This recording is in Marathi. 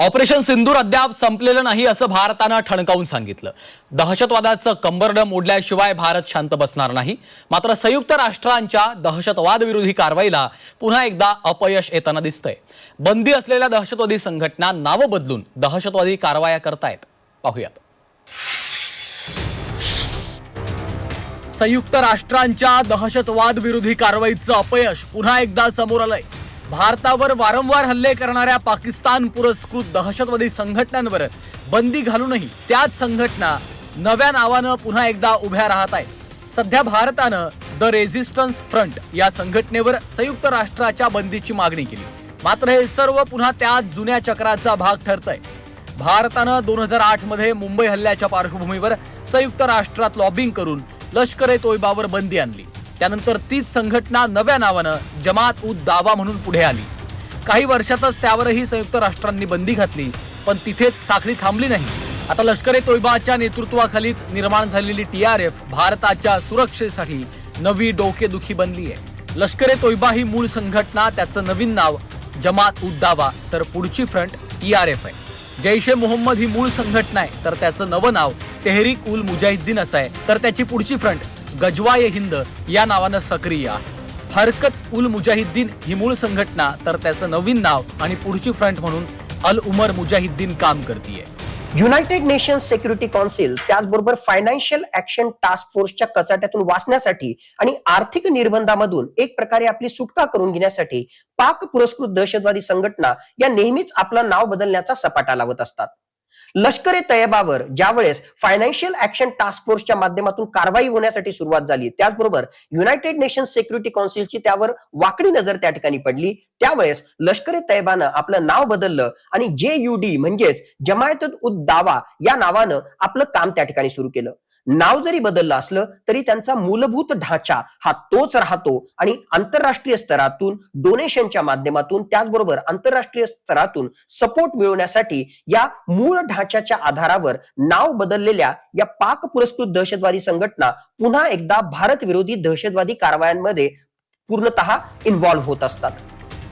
ऑपरेशन सिंदूर अद्याप संपलेलं नाही असं भारतानं ठणकावून सांगितलं. दहशतवादाचं कंबरडं मोडल्याशिवाय भारत शांत बसणार नाही. मात्र संयुक्त राष्ट्रांच्या दहशतवादविरोधी कारवाईला पुन्हा एकदा अपयश येताना दिसतंय. बंदी असलेल्या दहशतवादी संघटना नावं बदलून दहशतवादी कारवाया करतायत. पाहूयात. संयुक्त राष्ट्रांच्या दहशतवाद विरोधी कारवाईचं अपयश पुन्हा एकदा समोर आलंय. भारतावर वारंवार हल्ले करणाऱ्या पाकिस्तान पुरस्कृत दहशतवादी संघटनांवर बंदी घालूनही त्याच संघटना नव्या नावानं पुन्हा एकदा उभ्या राहत आहेत. सध्या भारतानं द रेझिस्टन्स फ्रंट या संघटनेवर संयुक्त राष्ट्राच्या बंदीची मागणी केली. मात्र हे सर्व पुन्हा त्या जुन्या चक्राचा भाग ठरतंय. भारतानं दोन हजार आठमध्ये मुंबई हल्ल्याच्या पार्श्वभूमीवर संयुक्त राष्ट्रात लॉबिंग करून लष्कर ए तोयबावर बंदी आणली. त्यानंतर तीच संघटना नव्या नावानं जमात उद दावा म्हणून पुढे आली. काही वर्षातच त्यावरही संयुक्त राष्ट्रांनी बंदी घातली पण तिथेच साखळी थांबली नाही. आता लष्कर ए तोयबाच्या नेतृत्वाखालीच निर्माण झालेली टी आर एफ भारताच्या सुरक्षेसाठी नवी डोकेदुखी बनली आहे लष्कर ए तोयबा ही मूळ संघटना त्याचं नवीन नाव जमात उद दावा. तर पुढची फ्रंट टी आर एफ आहे. जैश ए मोहम्मद ही मूळ संघटना आहे तर त्याचं नवं नाव तेहरीक उल मुजाहिद्दीन असं आहे. तर त्याची पुढची फ्रंट गजवाय हिंद या नावानं सक्रिय आहे. हरकत उल मुजाहिद्दीन ही मूळ संघटना तर त्याचं नवीन नाव आणि पुढची फ्रंट म्हणून अल उमर मुजाहिद्दीन काम करतीये. युनायटेड नेशन्स सेक्युरिटी कौन्सिल त्याचबरोबर फायनान्शियल ऍक्शन टास्क फोर्सच्या कचाट्यातून वाचण्यासाठी आणि आर्थिक निर्बंधामधून एक प्रकारे आपली सुटका करून घेण्यासाठी पाक पुरस्कृत दहशतवादी संघटना या नेहमीच आपलं नाव बदलण्याचा सपाटा लावत असतात. लष्कर ए तयबावर ज्यावेळेस फायनान्शियल ऍक्शन टास्क फोर्सच्या माध्यमातून कारवाई होण्यासाठी सुरुवात झाली त्याचबरोबर युनायटेड नेशन्स सिक्युरिटी काउन्सिलची त्यावर वाकडी नजर त्या ठिकाणी पडली त्यावेळेस लष्कर ए तयबानं आपलं नाव बदललं आणि जे यू डी म्हणजेच जमायत उद दावा या नावानं आपलं काम त्या ठिकाणी सुरू केलं. नाव जरी बदललं असलं तरी त्यांचा मूलभूत ढाचा हा तोच राहतो आणि आंतरराष्ट्रीय स्तरातून डोनेशनच्या माध्यमातून त्याचबरोबर आंतरराष्ट्रीय स्तरातून सपोर्ट मिळवण्यासाठी या मूळ ढाच्याच्या आधारावर नाव बदललेल्या या पाक पुरस्कृत दहशतवादी संघटना पुन्हा एकदा भारत विरोधी दहशतवादी कारवायांमध्ये पूर्णतः इन्व्हॉल्व्ह होत असतात.